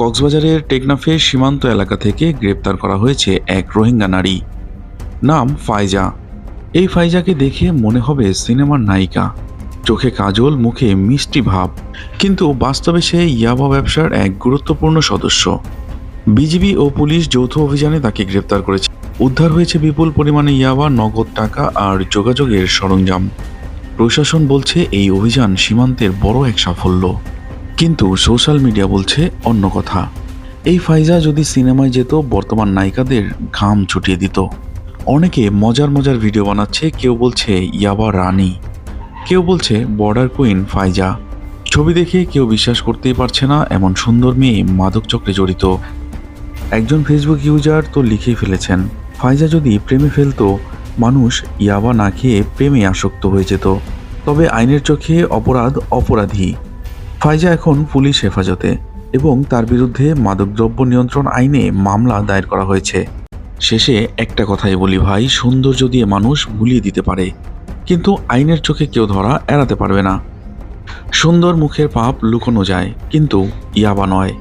কক্সবাজারের টেকনাফে সীমান্ত এলাকা থেকে গ্রেপ্তার করা হয়েছে এক রোহিঙ্গা নারী। নাম ফাইজা। এই ফাইজাকে দেখে মনে হবে সিনেমার নায়িকা। চোখে কাজল, মুখে মিষ্টি ভাব। কিন্তু বাস্তবে সে ইয়াবা ব্যবসার এক গুরুত্বপূর্ণ সদস্য। বিজিবি ও পুলিশ যৌথ অভিযানে তাকে গ্রেপ্তার করেছে। উদ্ধার হয়েছে বিপুল পরিমাণে ইয়াবা, নগদ টাকা আর যোগাযোগের সরঞ্জাম। প্রশাসন বলছে এই অভিযান সীমান্তের বড় এক সাফল্য। কিন্তু সোশ্যাল মিডিয়া বলছে অন্য কথা। এই ফাইজা যদি সিনেমায় যেত, বর্তমান নায়িকাদের ঘাম ছুটিয়ে দিত। অনেকে মজার মজার ভিডিও বানাচ্ছে, কেউ বলছে ইয়াবা রানী। কেউ বলছে বর্ডার কুইন ফাইজা। ছবি দেখে কেউ বিশ্বাস করতেই পারছে না, এমন সুন্দর মেয়ে মাদক চক্রে জড়িত। একজন ফেসবুক ইউজার তো লিখেই ফেলেছেন, ফাইজা যদি প্রেমে ফেলতো, মানুষ ইয়াবা না খেয়ে প্রেমে আসক্ত হয়ে যেত। তবে আইনের চোখে অপরাধ অপরাধী। ফাইজা এখন পুলিশ হেফাজতে এবং তার বিরুদ্ধে মাদকদ্রব্য নিয়ন্ত্রণ আইনে মামলা দায়ের করা হয়েছে। শেষে একটা কথাই বলি ভাই, সৌন্দর্য দিয়ে মানুষ ভুলিয়ে দিতে পারে, কিন্তু আইনের চোখে কেউ ধরা এড়াতে পারবে না। সুন্দর মুখের পাপ লুকোনো যায়, কিন্তু ইয়াবা নয়।